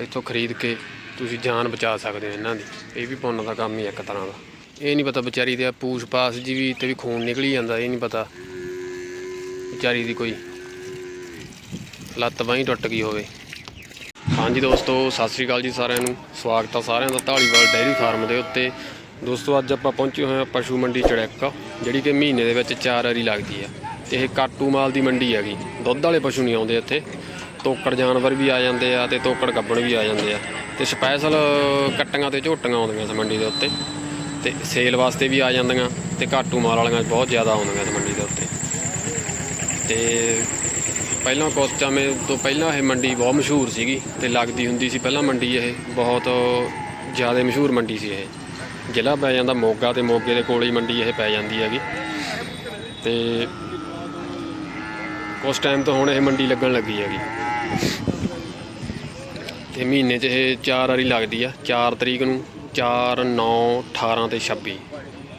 ਇੱਥੋਂ ਖਰੀਦ ਕੇ ਤੁਸੀਂ ਜਾਨ ਬਚਾ ਸਕਦੇ ਹੋ ਇਹਨਾਂ ਦੀ। ਇਹ ਵੀ ਪੁੰਨ ਦਾ ਕੰਮ ਹੀ ਇੱਕ ਤਰ੍ਹਾਂ ਦਾ। ਇਹ ਨਹੀਂ ਪਤਾ ਵਿਚਾਰੀ ਦੇ ਪੂਛ ਪਾਸ ਜੀ ਵੀ ਤੇ ਵੀ ਖੂਨ ਨਿਕਲੀ ਜਾਂਦਾ, ਇਹ ਨਹੀਂ ਪਤਾ। ਵਿਚਾਰੀ ਦੀ ਕੋਈ ਲੱਤ ਬਾਹੀਂ ਟੁੱਟ ਗਈ ਹੋਵੇ। ਹਾਂਜੀ ਦੋਸਤੋ, ਸਤਿ ਸ੍ਰੀ ਅਕਾਲ ਜੀ ਸਾਰਿਆਂ ਨੂੰ। ਸਵਾਗਤ ਆ ਸਾਰਿਆਂ ਦਾ ਢਾਲੀਵਾਲ ਡੇਅਰੀ ਫਾਰਮ ਦੇ ਉੱਤੇ। ਦੋਸਤੋ, ਅੱਜ ਆਪਾਂ ਪਹੁੰਚੇ ਹੋਏ ਹਾਂ ਪਸ਼ੂ ਮੰਡੀ ਚੜੈਕਾ, ਜਿਹੜੀ ਕਿ ਮਹੀਨੇ ਦੇ ਵਿੱਚ ਚਾਰ ਵਾਰੀ ਲੱਗਦੀ ਆ। ਤੇ ਇਹ ਕਾਟੂ ਮਾਲ ਦੀ ਮੰਡੀ ਹੈਗੀ। ਦੁੱਧ ਵਾਲੇ ਪਸ਼ੂ ਨਹੀਂ ਆਉਂਦੇ ਇੱਥੇ। ਤੋਕੜ ਜਾਨਵਰ ਵੀ ਆ ਜਾਂਦੇ ਆ ਤੇ ਤੋਕੜ ਗੱਬਣ ਵੀ ਆ ਜਾਂਦੇ ਆ। ਤੇ ਸਪੈਸ਼ਲ ਕੱਟੀਆਂ ਤੇ ਝੋਟੀਆਂ ਆਉਂਦੀਆਂ ਇਸ ਮੰਡੀ ਦੇ ਉੱਤੇ। ਤੇ ਸੇਲ ਵਾਸਤੇ ਵੀ ਆ ਜਾਂਦੀਆਂ ਤੇ ਘਾਟੂ ਮਾਲ ਵਾਲੀਆਂ ਬਹੁਤ ਜ਼ਿਆਦਾ ਆਉਂਦੀਆਂ ਇਸ ਮੰਡੀ ਦੇ ਉੱਤੇ। ਤੇ ਪਹਿਲਾਂ ਕੁਝ ਸਮੇਂ ਤੋਂ ਪਹਿਲਾਂ ਇਹ ਮੰਡੀ ਬਹੁਤ ਮਸ਼ਹੂਰ ਸੀਗੀ ਤੇ ਲੱਗਦੀ ਹੁੰਦੀ ਸੀ ਪਹਿਲਾਂ ਮੰਡੀ ਇਹ ਬਹੁਤ ਜ਼ਿਆਦਾ ਮਸ਼ਹੂਰ ਮੰਡੀ ਸੀ ਇਹ। ਜ਼ਿਲ੍ਹਾ ਪੈ ਜਾਂਦਾ ਮੋਗਾ ਤੇ ਮੋਗੇ ਦੇ ਕੋਲ ਹੀ ਮੰਡੀ ਇਹ ਪੈ ਜਾਂਦੀ ਹੈਗੀ। ਤੇ ਉਸ ਟਾਈਮ ਤੋਂ ਹੁਣ ਇਹ ਮੰਡੀ ਲੱਗਣ ਲੱਗੀ ਹੈਗੀ। ਤੇ ਮਹੀਨੇ 'ਚ ਇਹ ਚਾਰ ਵਾਰੀ ਲੱਗਦੀ ਆ 4 ਤਰੀਕ ਨੂੰ 4 9 18 ਤੇ 26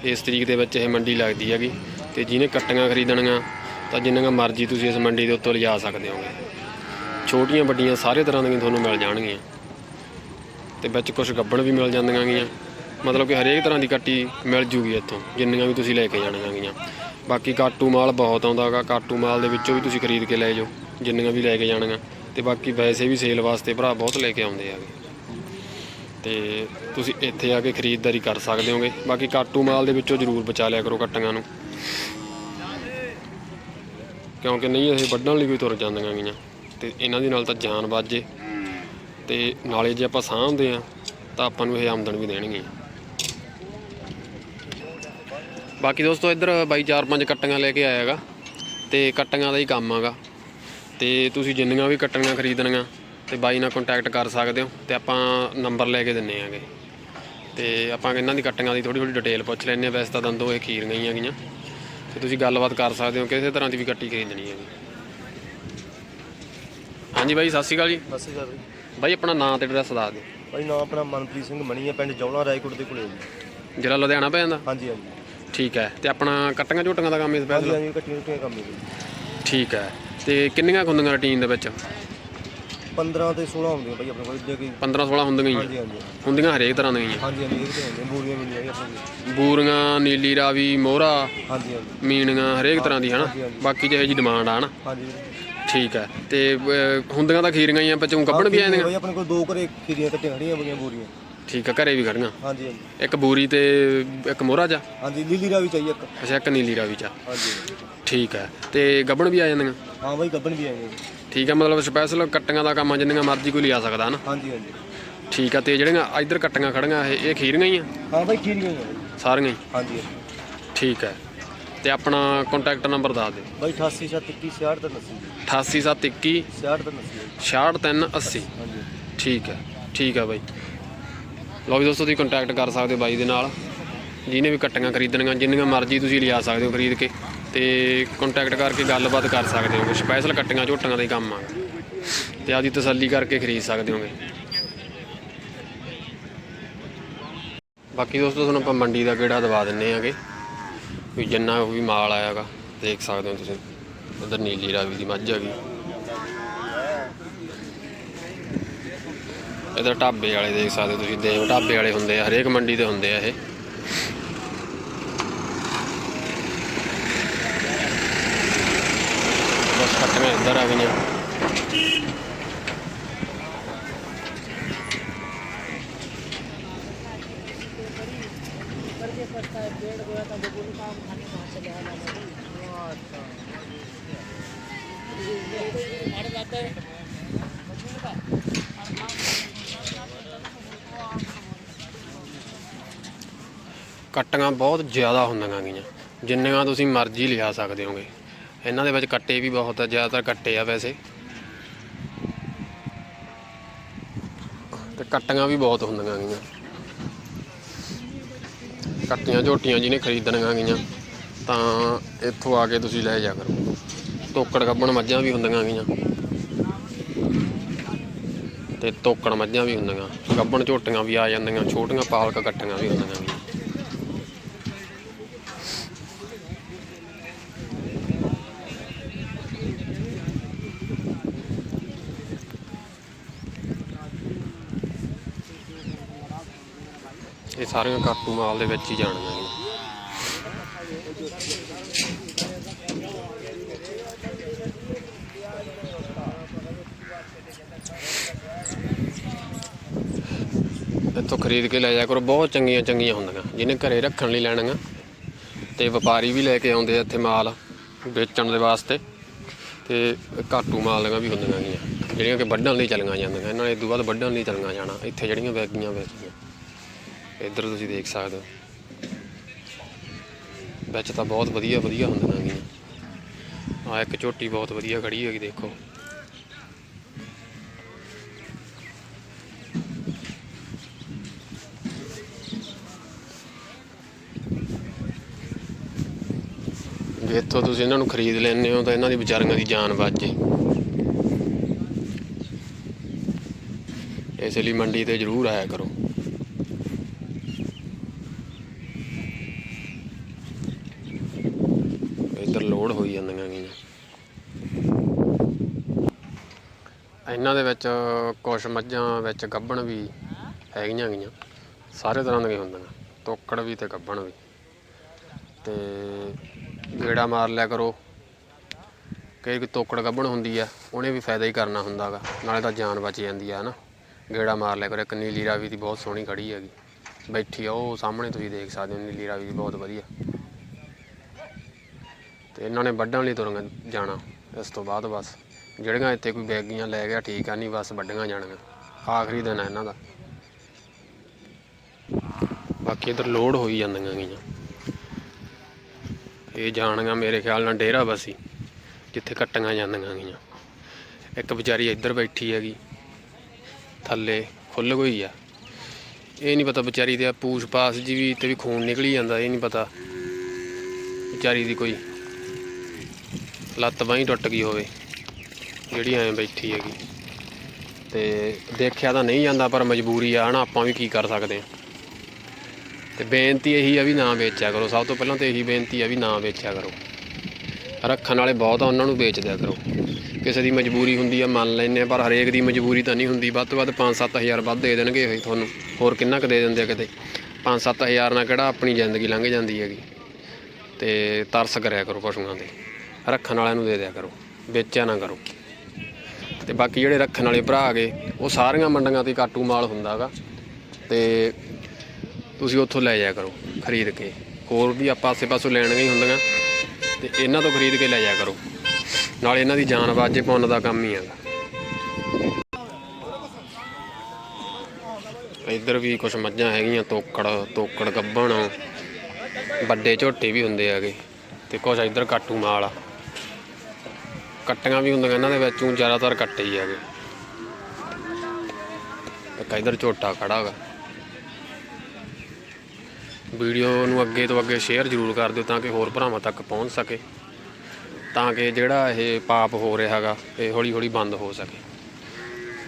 ਇਸ ਤਰੀਕ ਦੇ ਵਿੱਚ ਇਹ ਮੰਡੀ ਲੱਗਦੀ ਹੈਗੀ ਤੇ ਜਿਹਨੇ ਕੱਟੀਆਂ ਖਰੀਦਣੀਆਂ, ਤਾਂ ਜਿੰਨੀਆਂ ਮਰਜ਼ੀ ਤੁਸੀਂ ਇਸ ਮੰਡੀ ਦੇ ਉੱਤੋਂ ਲਿਜਾ ਸਕਦੇ ਹੋਗੇ। ਛੋਟੀਆਂ ਵੱਡੀਆਂ ਸਾਰੇ ਤਰ੍ਹਾਂ ਦੀਆਂ ਤੁਹਾਨੂੰ ਮਿਲ ਜਾਣਗੀਆਂ। ਤੇ ਵਿੱਚ ਕੁਝ ਗੱਬਣ ਵੀ ਮਿਲ ਜਾਂਦੀਆਂ ਗੀਆਂ। ਮਤਲਬ ਕਿ ਹਰੇਕ ਤਰ੍ਹਾਂ ਦੀ ਕੱਟੀ ਮਿਲ ਜੂਗੀ ਇੱਥੋਂ, ਜਿੰਨੀਆਂ ਵੀ ਤੁਸੀਂ ਲੈ ਕੇ ਜਾਣੀਆਂ ਗੀਆਂ। ਬਾਕੀ ਕਾਟੂ ਮਾਲ ਬਹੁਤ ਆਉਂਦਾ ਗਾ ਕਾਟੂ ਮਾਲ ਦੇ ਵਿੱਚੋਂ ਵੀ ਤੁਸੀਂ ਖਰੀਦ ਕੇ ਲੈ ਜਾਓ, ਜਿੰਨੀਆਂ ਵੀ ਲੈ ਕੇ ਜਾਣੀਆਂ। ਤੇ ਬਾਕੀ ਵੈਸੇ ਵੀ ਸੇਲ ਵਾਸਤੇ ਭਰਾ ਬਹੁਤ ਲੈ ਕੇ ਆਉਂਦੇ ਆਗੇ ਤੇ ਤੁਸੀਂ ਇੱਥੇ ਆ ਕੇ ਖਰੀਦਦਾਰੀ ਕਰ ਸਕਦੇ ਹੋਗੇ। ਬਾਕੀ ਕਾਟੂ ਮਾਲ ਦੇ ਵਿੱਚੋਂ ਜ਼ਰੂਰ ਬਚਾ ਲਿਆ ਕਰੋ ਕੱਟੀਆਂ ਨੂੰ। ਕਿਉਂਕਿ ਨਹੀਂ, ਇਹ ਵੱਢਣ ਲਈ ਵੀ ਤੁਰ ਜਾਂਦੀਆਂ ਗੀਆਂ। ਤੇ ਇਹਨਾਂ ਦੇ ਨਾਲ ਤਾਂ ਜਾਨ ਬਾਜੇ ਤੇ ਨਾਲੇ ਜੇ ਆਪਾਂ ਸਾਂਭਦੇ ਆ, ਤਾਂ ਆਪਾਂ ਨੂੰ ਇਹ ਆਮਦਨ ਵੀ ਦੇਣਗੀਆਂ ਬਾਕੀ ਦੋਸਤੋ, ਇੱਧਰ ਬਾਈ ਚਾਰ ਪੰਜ ਕੱਟੀਆਂ ਲੈ ਕੇ ਆਇਆਗਾ ਤੇ ਕੱਟੀਆਂ ਦਾ ਹੀ ਕੰਮ ਆਗਾ ਤੇ ਤੁਸੀਂ ਜਿੰਨੀਆਂ ਵੀ ਕੱਟੀਆਂ ਖਰੀਦਣੀਆਂ ਤੇ ਬਾਈ ਨਾਲ ਕੰਟੈਕਟ ਕਰ ਸਕਦੇ ਹੋ ਤੇ ਆਪਾਂ ਨੰਬਰ ਲੈ ਕੇ ਦਿੰਨੇ ਆਗੇ। ਤੇ ਆਪਾਂ ਇਹਨਾਂ ਦੀ ਕੱਟੀਆਂ ਦੀ ਥੋੜੀ ਥੋੜੀ ਡਿਟੇਲ ਪੁੱਛ ਲੈਂਦੇ ਆ ਵੈਸੇ ਤਾਂ ਦੰਦੋ ਇਹ ਖੀਰ ਗਈਆਂ ਹੈਗੀਆਂ ਤੇ ਤੁਸੀਂ ਗੱਲਬਾਤ ਕਰ ਸਕਦੇ ਹੋ ਕਿਸੇ ਤਰ੍ਹਾਂ ਦੀ ਵੀ ਕੱਟੀ ਖਰੀਦਣੀ ਹੈ ਜੀ ਹਾਂਜੀ ਬਾਈ ਸਤਿ ਸ਼੍ਰੀ ਅਕਾਲ ਜੀ। ਸਤਿ ਸ਼੍ਰੀ ਅਕਾਲ ਜੀ। ਬਾਈ ਆਪਣਾ ਨਾਮ ਤੇ ਐਡਰੈਸ ਦੱਸ ਦਿਓ। ਭਾਈ ਨਾਮ ਆਪਣਾ ਮਨਪ੍ਰੀਤ ਸਿੰਘ ਮਣੀ ਹੈ ਪਿੰਡ ਜੌਲਾ ਰਾਏਕੋਟ ਦੇ ਕੋਲੇ ਜੀ। ਜਿਹੜਾ ਲੁਧਿਆਣਾ ਪੈ ਜਾਂਦਾ? ਹਾਂਜੀ ਹਾਂਜੀ। ਠੀਕ ਹੈ। ਤੇ ਆਪਣਾ ਕੱਟੀਆਂ ਝੋਟੀਆਂ ਦਾ ਕੰਮ ਇਸ ਹਾਂਜੀ ਪੈਸੇ ਹਾਂਜੀ ਕੱਟੀਆਂ ਕੱਟੀਆਂ ਕੰਮ ਹੈ ਜੀ। ਠੀਕ ਹੈ। ਤੇ ਕਿੰਨੀਆਂ ਕੁ ਹੁੰਦੀਆਂ ਰੁਟੀਨ ਦੇ ਵਿੱਚ? 15 ਤੇ 16 ਹੁੰਦੀਆਂ ਭਾਈ ਆਪਣੇ ਕੋਲ ਜੇ ਕਿ 15 16 ਹੁੰਦੀਆਂ ਹੀ। ਹਾਂਜੀ ਹਾਂਜੀ। ਹੁੰਦੀਆਂ ਹਰੇਕ ਤਰ੍ਹਾਂ ਦੀਆਂ ਹੀ ਆ। ਹਾਂਜੀ ਹਾਂਜੀ ਇਹ ਤੇ ਹੁੰਦੀਆਂ ਬੂਰੀਆਂ ਮਿਲੀਆਂ ਜੀ ਆਪਣੇ ਕੋਲ। ਬੂਰੀਆਂ ਨੀਲੀ ਰਾਵੀ ਮੋਹਰਾ ਹਾਂਜੀ ਹਾਂਜੀ। ਮੀਣੀਆਂ ਹਰੇਕ ਤਰ੍ਹਾਂ ਦੀ ਹਨਾ। ਬਾਕੀ ਜਿਹੇ ਜੀ ਡਿਮਾਂਡ ਆ ਹਨਾ? ਹਾਂਜੀ। ਠੀਕ ਹੈ। ਤੇ ਅਹ, ਹੁੰਦੀਆਂ ਤਾਂ ਖੀਰੀਆਂ ਹੀ ਆ ਵਿੱਚੋਂ ਕੱਢਣ ਵੀ ਆ ਜਾਂਦੀਆਂ ਭਾਈ ਆਪਣੇ ਕੋਲ ਦੋ ਘਰੇ ਖੀਰੀਆਂ ਕੱਟੀਆਂ ਖੜੀਆਂ ਬਗੀਆਂ ਬੂਰੀਆਂ। ਠੀਕ ਹੈ ਘਰੇ ਵੀ ਖੜੀਆਂ। ਹਾਂਜੀ ਹਾਂਜੀ। ਇੱਕ ਬੂਰੀ ਤੇ ਇੱਕ ਮੋਹਰਾ ਜਾ? ਹਾਂਜੀ ਲੀਲੀ ਰਾਵੀ ਚਾਹੀਏ ਇੱਕ। ਅੱਛਾ ਇੱਕ ਨੀਲੀ ਰਾਵੀ ਚਾ ਹਾਂਜੀ। ਠੀਕ ਹੈ ਤੇ ਗੱਬਣ ਵੀ ਆ ਜਾਂਦੀਆਂ? ਹਾਂ ਭਾਈ ਗੱਬਣ ਵੀ ਆਏਗੇ ਠੀਕ ਹੈ ਮਤਲਬ ਸਪੈਸ਼ਲ ਕੱਟੀਆਂ ਦਾ ਕੰਮ ਆ ਜਿੰਨੀਆਂ ਮਰਜ਼ੀ ਕੋਈ ਲਿਆ ਸਕਦਾ ਹਨਾ? ਹਾਂਜੀ ਹਾਂਜੀ। ਠੀਕ ਹੈ ਤੇ ਜਿਹੜੀਆਂ ਇੱਧਰ ਕੱਟੀਆਂ ਖੜੀਆਂ ਇਹ ਇਹ ਖੀਰੀਆਂ ਹੀ ਆ? ਹਾਂ ਭਾਈ ਖੀਰੀਆਂ ਹੀ ਆ। ਸਾਰੀਆਂ ਹੀ? ਹਾਂਜੀ। ਠੀਕ ਹੈ ਤੇ ਆਪਣਾ ਕੰਟੈਕਟ ਨੰਬਰ ਦੱਸ ਦਿਓ। ਭਾਈ 88 721 66 ਤੇ 80 88721 66 ਤੇ 80 66380 ਹਾਂਜੀ ਠੀਕ ਹੈ ਠੀਕ ਹੈ ਬਾਈ। ਲਓ ਵੀ ਦੋਸਤੋ, ਤੁਸੀਂ ਕੰਟੈਕਟ ਕਰ ਸਕਦੇ ਹੋ ਬਾਈ ਦੇ ਨਾਲ। ਜਿਹਨੇ ਵੀ ਕੱਟੀਆਂ ਖਰੀਦਣੀਆਂ, ਜਿੰਨੀਆਂ ਮਰਜ਼ੀ ਤੁਸੀਂ ਲਿਆ ਸਕਦੇ ਹੋ ਖਰੀਦ ਕੇ ਤੇ ਕੰਟੈਕਟ ਕਰਕੇ ਗੱਲਬਾਤ ਕਰ ਸਕਦੇ ਹੋ। ਸਪੈਸ਼ਲ ਕੱਟੀਆਂ ਝੋਟੀਆਂ ਦਾ ਹੀ ਕੰਮ ਆ। ਤੇ ਆਪਦੀ ਤਸੱਲੀ ਕਰਕੇ ਖਰੀਦ ਸਕਦੇ ਹੋਗੇ। ਬਾਕੀ ਦੋਸਤੋ, ਤੁਹਾਨੂੰ ਆਪਾਂ ਮੰਡੀ ਦਾ ਗੇੜਾ ਦਵਾ ਦਿੰਨੇ ਆਗੇ। ਵੀ ਜਿੰਨਾ ਵੀ ਮਾਲ ਆਇਆਗਾ ਦੇਖ ਸਕਦੇ ਹੋ ਤੁਸੀਂ। ਉਧਰ ਨੀਲੀ ਰਾਵੀ ਦੀ ਮੱਝ ਆ ਗਈ ਇਧਰ ਢਾਬੇ ਵਾਲੇ ਦੇਖ ਸਕਦੇ ਤੁਸੀਂ ਦੇਵ ਢਾਬੇ ਵਾਲੇ ਹੁੰਦੇ ਆ, ਹਰੇਕ ਮੰਡੀ ਦੇ ਹੁੰਦੇ ਆ ਇਹ। ਬਸ ਕੱਟੀਆਂ ਇੱਧਰ ਆ ਗਈਆਂ ਕੱਟੀਆਂ ਬਹੁਤ ਜ਼ਿਆਦਾ ਹੁੰਦੀਆਂ ਗੀਆਂ। ਜਿੰਨੀਆਂ ਤੁਸੀਂ ਮਰਜ਼ੀ ਲਿਆ ਸਕਦੇ ਹੋਗੇ। ਇਹਨਾਂ ਦੇ ਵਿੱਚ ਕੱਟੇ ਵੀ ਬਹੁਤ ਆ, ਜ਼ਿਆਦਾਤਰ ਕੱਟੇ ਆ ਵੈਸੇ। ਤੇ ਕੱਟੀਆਂ ਵੀ ਬਹੁਤ ਹੁੰਦੀਆਂ ਗੀਆਂ। ਕੱਟੀਆਂ ਝੋਟੀਆਂ ਜਿਹਨੇ ਖਰੀਦਣੀਆਂ ਗੀਆਂ, ਤਾਂ ਇੱਥੋਂ ਆ ਕੇ ਤੁਸੀਂ ਲੈ ਜਾ ਕਰੋ। ਤੋਕੜ ਗੱਬਣ ਮੱਝਾਂ ਵੀ ਹੁੰਦੀਆਂ ਗੀਆਂ। ਤੇ ਤੋਕੜ ਮੱਝਾਂ ਵੀ ਹੁੰਦੀਆਂ। ਗੱਬਣ ਝੋਟੀਆਂ ਵੀ ਆ ਜਾਂਦੀਆਂ, ਛੋਟੀਆਂ ਪਾਲਕ ਕੱਟੀਆਂ ਵੀ ਹੁੰਦੀਆਂ ਗੀਆਂ ਇਹ ਸਾਰੀਆਂ ਕਾਟੂ ਮਾਲ ਦੇ ਵਿੱਚ ਹੀ ਜਾਣੀਆਂ ਨੇ। ਇੱਥੋਂ ਖਰੀਦ ਕੇ ਲੈ ਜਾ ਕਰੋ, ਬਹੁਤ ਚੰਗੀਆਂ ਚੰਗੀਆਂ ਹੁੰਦੀਆਂ, ਜਿਹਨੇ ਘਰੇ ਰੱਖਣ ਲਈ ਲੈਣੀਆਂ ਤੇ ਵਪਾਰੀ ਵੀ ਲੈ ਕੇ ਆਉਂਦੇ ਆ ਇੱਥੇ ਮਾਲ ਵੇਚਣ ਦੇ ਵਾਸਤੇ ਤੇ ਘਾਟੂ ਮਾਲ ਦੀਆਂ ਵੀ ਹੁੰਦੀਆਂ ਗੀਆਂ ਜਿਹੜੀਆਂ ਕਿ ਵੱਢਣ ਲਈ ਚਲੀਆਂ ਜਾਂਦੀਆਂ, ਇਹਨਾਂ ਨੇ ਇਹ ਬਾਅਦ ਵੱਢਣ ਲਈ ਚਲੀਆਂ ਜਾਣਾ, ਇੱਥੇ ਜਿਹੜੀਆਂ ਵੈਗੀਆਂ ਵੇਚੀਆਂ ਇੱਧਰ ਤੁਸੀਂ ਦੇਖ ਸਕਦੇ ਹੋ। ਵਿੱਚ ਤਾਂ ਬਹੁਤ ਵਧੀਆ ਵਧੀਆ ਹੁੰਦੀਆਂ ਗੀਆਂ ਆ ਇੱਕ ਝੋਟੀ ਬਹੁਤ ਵਧੀਆ ਖੜੀ ਹੈਗੀ, ਦੇਖੋ। ਜੇ ਇੱਥੋਂ ਤੁਸੀਂ ਇਹਨਾਂ ਨੂੰ ਖਰੀਦ ਲੈਂਦੇ ਹੋ, ਤਾਂ ਇਹਨਾਂ ਦੀ ਵਿਚਾਰੀਆਂ ਦੀ ਜਾਨ ਬਚ ਜੇ। ਇਸ ਲਈ ਮੰਡੀ ਤੇ ਜ਼ਰੂਰ ਆਇਆ ਕਰੋ ਇੱਧਰ ਲੋਡ ਹੋਈ ਜਾਂਦੀਆਂ ਗੀਆਂ ਇਹਨਾਂ ਦੇ ਵਿੱਚ ਕੁਛ ਮੱਝਾਂ ਵਿੱਚ ਗੱਭਣ ਵੀ ਹੈਗੀਆਂ ਗੀਆਂ ਸਾਰੇ ਤਰ੍ਹਾਂ ਦੀਆਂ ਹੁੰਦੀਆਂ। ਤੋਕੜ ਵੀ ਤੇ ਗੱਭਣ ਵੀ। ਤੇ ਗੇੜਾ ਮਾਰ ਲਿਆ ਕਰੋ। ਕਈ ਕਿ ਤੋਕੜ ਗੱਭਣ ਹੁੰਦੀ ਆ, ਉਹਨੇ ਵੀ ਫਾਇਦਾ ਹੀ ਕਰਨਾ ਹੁੰਦਾਗਾ ਨਾਲੇ ਤਾਂ ਜਾਨ ਬਚ ਜਾਂਦੀ ਆ, ਹਨਾ। ਗੇੜਾ ਮਾਰ ਲਿਆ ਕਰੋ। ਇੱਕ ਨੀਲੀ ਰਾਵੀ ਦੀ ਬਹੁਤ ਸੋਹਣੀ ਖੜੀ ਹੈਗੀ। ਬੈਠੀ ਆ, ਉਹ ਸਾਹਮਣੇ ਤੁਸੀਂ ਦੇਖ ਸਕਦੇ ਹੋ, ਨੀਲੀ ਰਾਵੀ ਦੀ ਬਹੁਤ ਵਧੀਆ। ਤੇ ਇਹਨਾਂ ਨੇ ਵੱਢਣ ਲਈ ਤੁਰੰਗ ਜਾਣਾ, ਇਸ ਤੋਂ ਬਾਅਦ ਬਸ। ਜਿਹੜੀਆਂ ਇੱਥੇ ਕੋਈ ਬੈਗੀਆਂ ਲੈ ਗਿਆ, ਠੀਕ ਆ, ਨਹੀਂ ਬਸ ਵੱਢੀਆਂ ਜਾਣਗੀਆਂ। ਆਖਰੀ ਦਿਨ ਆ ਇਹਨਾਂ ਦਾ। ਬਾਕੀ ਇਧਰ ਲੋਡ ਹੋਈ ਜਾਂਦੀਆਂ ਗੀਆਂ ਇਹ ਜਾਣਗਾ ਮੇਰੇ ਖਿਆਲ ਨਾਲ ਡੇਰਾ ਬਸੀ, ਜਿੱਥੇ ਕੱਟੀਆਂ ਜਾਂਦੀਆਂ ਗੀਆਂ ਇੱਕ ਵਿਚਾਰੀ ਇੱਧਰ ਬੈਠੀ ਹੈਗੀ, ਥੱਲੇ ਖੁੱਲ ਗਈ ਆ। ਇਹ ਨਹੀਂ ਪਤਾ ਵਿਚਾਰੀ ਦੇ ਪੂਛ ਪਾਸ ਜੀ ਵੀ ਤੇ ਵੀ ਖੂਨ ਨਿਕਲੀ ਜਾਂਦਾ, ਇਹ ਨਹੀਂ ਪਤਾ। ਵਿਚਾਰੀ ਦੀ ਕੋਈ ਲੱਤ ਬਾਹੀਂ ਟੁੱਟ ਗਈ ਹੋਵੇ, ਜਿਹੜੀ ਐਂ ਬੈਠੀ ਹੈਗੀ। ਤੇ ਦੇਖਿਆ ਤਾਂ ਨਹੀਂ ਜਾਂਦਾ, ਪਰ ਮਜਬੂਰੀ ਆ, ਹਨਾ, ਆਪਾਂ ਵੀ ਕੀ ਕਰ ਸਕਦੇ ਹਾਂ। ਤੇ ਬੇਨਤੀ ਇਹੀ ਆ ਵੀ ਨਾ ਵੇਚਿਆ ਕਰੋ। ਸਭ ਤੋਂ ਪਹਿਲਾਂ ਤੇ ਇਹੀ ਬੇਨਤੀ ਆ ਵੀ ਨਾ ਵੇਚਿਆ ਕਰੋ। ਰੱਖਣ ਵਾਲੇ ਬਹੁਤ ਆ, ਉਹਨਾਂ ਨੂੰ ਵੇਚ ਦਿਆ ਕਰੋ। ਕਿਸੇ ਦੀ ਮਜਬੂਰੀ ਹੁੰਦੀ ਆ, ਮੰਨ ਲੈਂਦੇ ਆ ਪਰ ਹਰੇਕ ਦੀ ਮਜਬੂਰੀ ਤਾਂ ਨਹੀਂ ਹੁੰਦੀ। ਵੱਧ ਤੋਂ ਵੱਧ 5-7000 ਵੱਧ ਦੇ ਦੇਣਗੇ ਇਹ ਤੁਹਾਨੂੰ। ਹੋਰ ਕਿੰਨਾ ਕੁ ਦੇ ਦਿੰਦੇ ਆ ਕਿਤੇ? 5-7000 ਨਾਲ ਕਿਹੜਾ ਆਪਣੀ ਜ਼ਿੰਦਗੀ ਲੰਘ ਜਾਂਦੀ ਹੈਗੀ। ਤੇ ਤਰਸ ਕਰਿਆ ਕਰੋ ਪਸ਼ੂਆਂ ਤੇ ਰੱਖਣ ਵਾਲਿਆਂ ਨੂੰ ਦੇ ਦਿਆ ਕਰੋ, ਵੇਚਿਆ ਨਾ ਕਰੋ। ਤੇ ਬਾਕੀ ਜਿਹੜੇ ਰੱਖਣ ਵਾਲੇ ਭਰਾ ਹੈਗੇ, ਉਹ ਸਾਰੀਆਂ ਮੰਡੀਆਂ ਤੇ ਕਾਟੂ ਮਾਲ ਹੁੰਦਾਗਾ ਤੇ ਤੁਸੀਂ ਉੱਥੋਂ ਲੈ ਜਾਇਆ ਕਰੋ ਖਰੀਦ ਕੇ। ਹੋਰ ਵੀ ਆਪਾਂ ਆਸੇ ਪਾਸੇ ਲੈਣੀਆਂ ਹੀ ਹੁੰਦੀਆਂ, ਤੇ ਇਹਨਾਂ ਤੋਂ ਖਰੀਦ ਕੇ ਲੈ ਜਾਇਆ ਕਰੋ। ਨਾਲ ਇਹਨਾਂ ਦੀ ਜਾਨ ਬਾਜੇ ਪੁੰਨ ਦਾ ਕੰਮ ਹੀ ਹੈਗਾ। ਇੱਧਰ ਵੀ ਕੁਝ ਮੱਝਾਂ ਹੈਗੀਆਂ, ਤੋਕੜ ਤੋਕੜ ਗੱਭਣ, ਵੱਡੇ ਝੋਟੇ ਵੀ ਹੁੰਦੇ ਹੈਗੇ। ਤੇ ਕੁਝ ਇੱਧਰ ਕਾਟੂ ਮਾਲ ਆ। ਕੱਟੀਆਂ ਵੀ ਹੁੰਦੀਆਂ ਇਹਨਾਂ ਦੇ ਵਿੱਚੋਂ ਜ਼ਿਆਦਾਤਰ ਕੱਟੇ ਹੀ ਹੈਗੇ। ਇੱਕ ਇੱਧਰ ਝੋਟਾ ਖੜਾ ਹੈਗਾ। ਵੀਡੀਓ ਨੂੰ ਅੱਗੇ ਤੋਂ ਅੱਗੇ ਸ਼ੇਅਰ ਜ਼ਰੂਰ ਕਰ ਦਿਓ ਤਾਂ ਕਿ ਹੋਰ ਭਰਾਵਾਂ ਤੱਕ ਪਹੁੰਚ ਸਕੇ, ਤਾਂ ਕਿ ਜਿਹੜਾ ਇਹ ਪਾਪ ਹੋ ਰਿਹਾ ਹੈਗਾ, ਇਹ ਹੌਲੀ ਹੌਲੀ ਬੰਦ ਹੋ ਸਕੇ।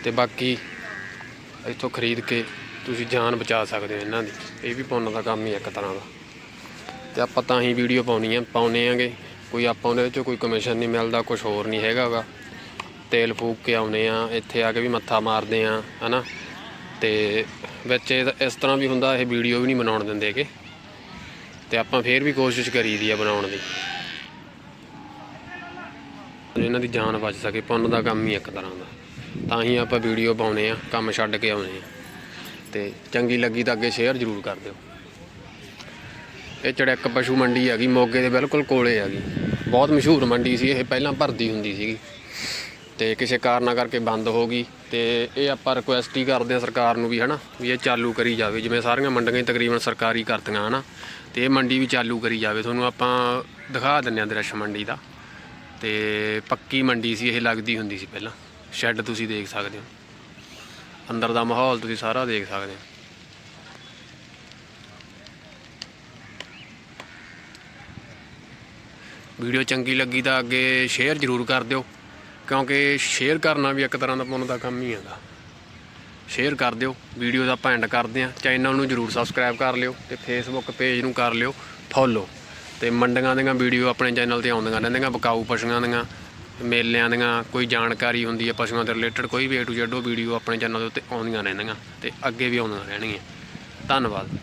ਤੇ ਬਾਕੀ ਇੱਥੋਂ ਖਰੀਦ ਕੇ ਤੁਸੀਂ ਜਾਨ ਬਚਾ ਸਕਦੇ ਹੋ ਇਹਨਾਂ ਦੀ। ਇਹ ਵੀ ਪੁੰਨ ਦਾ ਕੰਮ ਹੀ ਇੱਕ ਤਰ੍ਹਾਂ ਦਾ। ਤੇ ਆਪਾਂ ਤਾਂ ਹੀ ਵੀਡੀਓ ਪਾਉਣੀ ਆ ਪਾਉਨੇ ਆਂਗੇ ਕੋਈ ਆਪਾਂ ਉਹਦੇ ਵਿੱਚੋਂ ਕੋਈ ਕਮਿਸ਼ਨ ਨਹੀਂ ਮਿਲਦਾ ਕੁਝ ਹੋਰ ਨਹੀਂ ਹੈਗਾਗਾ। ਤੇਲ ਫੂਕ ਕੇ ਆਉਨੇ ਆ, ਇੱਥੇ ਆ ਕੇ ਵੀ ਮੱਥਾ ਮਾਰਦੇ ਆ, ਹਨਾ? ਤੇ ਵਿੱਚ ਇਹ- ਇਸ ਤਰ੍ਹਾਂ ਵੀ ਹੁੰਦਾ, ਇਹ ਵੀਡੀਓ ਵੀ ਨਹੀਂ ਬਣਾਉਣ ਦਿੰਦੇ ਹੈਗੇ। ਤੇ ਆਪਾਂ ਫੇਰ ਵੀ ਕੋਸ਼ਿਸ਼ ਕਰੀਦੀ ਆ ਬਣਾਉਣ ਦੀ। ਇਹਨਾਂ ਦੀ ਜਾਨ ਬਚ ਸਕੇ, ਪੁੰਨ ਦਾ ਕੰਮ ਹੀ ਇੱਕ ਤਰ੍ਹਾਂ ਦਾ। ਤਾਂ ਹੀ ਆਪਾਂ ਵੀਡੀਓ ਪਾਉਨੇ ਆ, ਕੰਮ ਛੱਡ ਕੇ ਆਉਨੇ ਆ। ਤੇ ਚੰਗੀ ਲੱਗੀ ਤਾਂ ਅੱਗੇ ਸ਼ੇਅਰ ਜ਼ਰੂਰ ਕਰ ਦਿਓ। ਇਹ ਚੜੈਕ ਪਸ਼ੂ ਮੰਡੀ ਹੈਗੀ, ਮੋਗੇ ਦੇ ਬਿਲਕੁਲ ਕੋਲੇ ਹੈਗੀ। ਬਹੁਤ ਮਸ਼ਹੂਰ ਮੰਡੀ ਸੀ, ਇਹ ਪਹਿਲਾਂ ਭਰਦੀ ਹੁੰਦੀ ਸੀਗੀ। ਤੇ ਕਿਸੇ ਕਾਰਨਾਂ ਕਰਕੇ ਬੰਦ ਹੋ ਗਈ, ਤੇ ਇਹ ਆਪਾਂ ਰਿਕੁਐਸਟ ਹੀ ਕਰਦੇ ਆ ਸਰਕਾਰ ਨੂੰ ਵੀ, ਹਨਾ, ਵੀ ਇਹ ਚਾਲੂ ਕਰੀ ਜਾਵੇ। ਜਿਵੇਂ ਸਾਰੀਆਂ ਮੰਡੀਆਂ ਤਕਰੀਬਨ ਸਰਕਾਰੀ ਕਰਤੀਆਂ, ਹਨਾ, ਤੇ ਇਹ ਮੰਡੀ ਵੀ ਚਾਲੂ ਕਰੀ ਜਾਵੇ। ਤੁਹਾਨੂੰ ਆਪਾਂ ਦਿਖਾ ਦਿੰਨੇ ਆ ਦ੍ਰਿਸ਼ ਮੰਡੀ ਦਾ। ਤੇ ਪੱਕੀ ਮੰਡੀ ਸੀ, ਇਹ ਲੱਗਦੀ ਹੁੰਦੀ ਸੀ ਪਹਿਲਾਂ। ਸ਼ੈੱਡ ਤੁਸੀਂ ਦੇਖ ਸਕਦੇ ਹੋ। ਅੰਦਰ ਦਾ ਮਾਹੌਲ ਤੁਸੀਂ ਸਾਰਾ ਦੇਖ ਸਕਦੇ ਹੋ। ਵੀਡੀਓ ਚੰਗੀ ਲੱਗੀ ਤਾਂ ਅੱਗੇ ਸ਼ੇਅਰ ਜ਼ਰੂਰ ਕਰ ਦਿਓ, ਕਿਉਂਕਿ ਸ਼ੇਅਰ ਕਰਨਾ ਵੀ ਇੱਕ ਤਰ੍ਹਾਂ ਦਾ ਪੁੰਨ ਦਾ ਕੰਮ ਹੀ ਹੈਗਾ। ਸ਼ੇਅਰ ਕਰ ਦਿਓ, ਵੀਡੀਓ ਦਾ ਆਪਾਂ ਐਂਡ ਕਰਦੇ ਆ ਚੈਨਲ ਨੂੰ ਜਰੂਰ ਸਬਸਕ੍ਰਾਈਬ ਕਰ ਲਿਓ ਤੇ ਫੇਸਬੁੱਕ ਪੇਜ ਨੂੰ ਕਰ ਲਿਓ ਫੋਲੋ ਤੇ ਮੰਡੀਆਂ ਦੀਆਂ ਵੀਡੀਓ ਆਪਣੇ ਚੈਨਲ ਤੇ ਆਉਂਦੀਆਂ ਰਹਿੰਦੀਆਂ, ਬਕਾਊ ਪਸ਼ੂਆਂ ਦੀਆਂ, ਮੇਲਿਆਂ ਦੀਆਂ, ਕੋਈ ਜਾਣਕਾਰੀ ਹੁੰਦੀ ਹੈ ਪਸ਼ੂਆਂ ਦੇ ਰਿਲੇਟਡ ਕੋਈ ਵੀ ਏ ਟੂ ਜ਼ੈਡ ਵੀਡੀਓ ਆਪਣੇ ਚੈਨਲ ਦੇ ਉੱਤੇ ਆਉਂਦੀਆਂ ਰਹਿੰਦੀਆਂ ਤੇ ਅੱਗੇ ਵੀ ਆਉਂਦੀਆਂ ਰਹਿਣਗੀਆਂ। ਧੰਨਵਾਦ।